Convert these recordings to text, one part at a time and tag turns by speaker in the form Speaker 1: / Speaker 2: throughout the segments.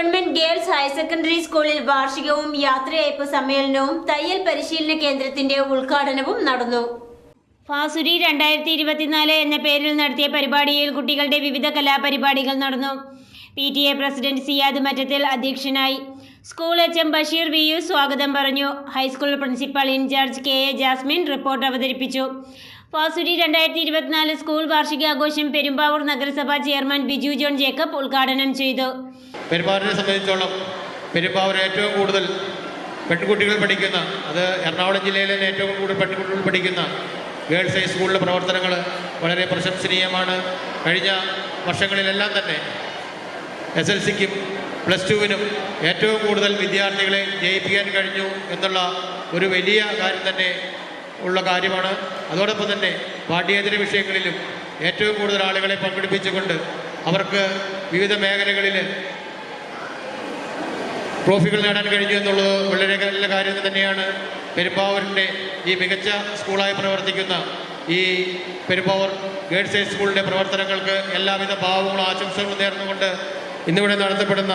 Speaker 1: Government girls higher secondary സ്കൂളിൽ വാർഷികവും യാത്രയയപ്പ് സമ്മേളനവും തയ്യൽ പരിശീലന കേന്ദ്രത്തിന്റെ ഉദ്ഘാടനവും നടന്നു. ഫാസുരി രണ്ടായിരത്തി ഇരുപത്തിനാല് എന്ന പേരിൽ നടത്തിയ പരിപാടിയിൽ കുട്ടികളുടെ വിവിധ കലാപരിപാടികൾ നടന്നു. P T A president Siyad Mattathil അധ്യക്ഷനായി. School H M Basheer V U സ്വാഗതം പറഞ്ഞു. High school principal in charge K A Jasmin report അവതരിപ്പിച്ചു. ഫാസുരി രണ്ടായിരത്തി ഇരുപത്തിനാല് സ്കൂൾ വാർഷികാഘോഷം പെരുമ്പാവൂർ നഗരസഭാ ചെയർമാൻ ബിജു ജോൺ ജേക്കബ് ഉദ്ഘാടനം ചെയ്തു.
Speaker 2: പെരുമ്പാവൂരിനെ സംബന്ധിച്ചോളം പെരുമ്പാവൂർ ഏറ്റവും കൂടുതൽ പെൺകുട്ടികൾ പഠിക്കുന്ന അത് എറണാകുളം ജില്ലയിലെ ഏറ്റവും കൂടുതൽ പെൺകുട്ടികൾ പഠിക്കുന്ന ഗേൾസ് ഹൈ സ്കൂളിലെ പ്രവർത്തനങ്ങൾ വളരെ പ്രശംസനീയമാണ്. കഴിഞ്ഞ വർഷങ്ങളിലെല്ലാം തന്നെ എസ് എൽ സിക്കും പ്ലസ് ടുവിനും ഏറ്റവും കൂടുതൽ വിദ്യാർത്ഥികളെ ജയിപ്പിക്കാൻ കഴിഞ്ഞു എന്നുള്ള ഒരു വലിയ കാര്യം തന്നെ ഉള്ള കാര്യമാണ്. അതോടൊപ്പം തന്നെ പാഠ്യേതര വിഷയങ്ങളിലും ഏറ്റവും കൂടുതൽ ആളുകളെ പങ്കെടുപ്പിച്ചുകൊണ്ട് അവർക്ക് വിവിധ മേഖലകളിൽ ട്രോഫികൾ നേടാൻ കഴിഞ്ഞു എന്നുള്ളത് വളരെ നല്ല കാര്യം തന്നെയാണ്. പെരുമ്പാവൂരിന്റെ ഈ മികച്ച സ്കൂളായി പ്രവർത്തിക്കുന്ന ഈ പെരുമ്പാവൂർ ഗേൾസ് ഹൈ സ്കൂളിന്റെ പ്രവർത്തനങ്ങൾക്ക് എല്ലാവിധ ഭാവങ്ങളും ആശംസകളും നേർന്നുകൊണ്ട് ഇന്നിവിടെ നടത്തപ്പെടുന്ന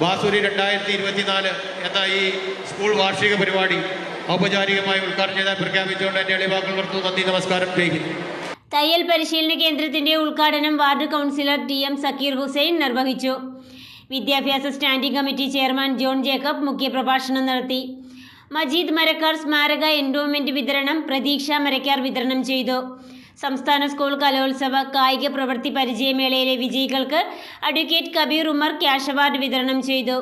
Speaker 2: ബാസൂരി രണ്ടായിരത്തി ഇരുപത്തിനാല് എന്ന ഈ സ്കൂൾ വാർഷിക പരിപാടി ഔപചാരികമായി ഉദ്ഘാടനം ചെയ്താൽ പ്രഖ്യാപിച്ചുകൊണ്ട് എന്റെ എളിവാക്കൾ നിർത്തുന്നു നന്ദി നമസ്കാരം. ചെയ്യുന്നു
Speaker 1: തയ്യൽ പരിശീലന കേന്ദ്രത്തിന്റെ ഉദ്ഘാടനം ward councillor T M Zakir Hussain നിർവഹിച്ചു. വിദ്യാഭ്യാസ standing committee chairman John Jacob മുഖ്യപ്രഭാഷണം നടത്തി. മജീദ് മരക്കാർ സ്മാരക എൻഡോമെന്റ് വിതരണം പ്രതീക്ഷ മരക്കാർ വിതരണം ചെയ്തു. സംസ്ഥാന സ്കൂൾ കലോത്സവ കായിക പ്രവൃത്തി പരിചയമേളയിലെ വിജയികൾക്ക് advocate Kabir Umar cash award വിതരണം ചെയ്തു.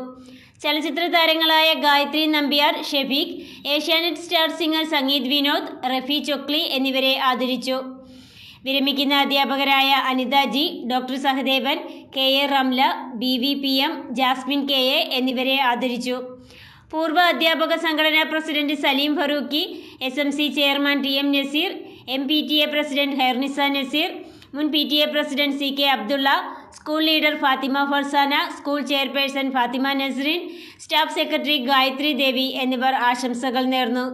Speaker 1: ചലച്ചിത്ര താരങ്ങളായ ഗായത്രി നമ്പ്യാർ ഷെഫീഖ് ഏഷ്യാനെറ്റ് സ്റ്റാർ സിംഗർ സംഗീത് വിനോദ് റഫി ചൊക്ലി എന്നിവരെ ആദരിച്ചു. വിരമിക്കുന്ന അധ്യാപകരായ Anitha G doctor Sahadevan K A Ramla B V P M Jasmine K A എന്നിവരെ ആദരിച്ചു. പൂർവ അധ്യാപക സംഘടനാ president Saleem Farooqui S M C chairman T M Naseer M P T A president Hernisa Naseer മുൻ P T A president C K Abdulla school leader Fathima Farzana school chairperson Fathima Nasrin staff secretary Gayathri Devi എന്നിവർ ആശംസകൾ നേർന്നു.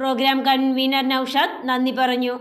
Speaker 1: Programme convener Naushad നന്ദി പറഞ്ഞു.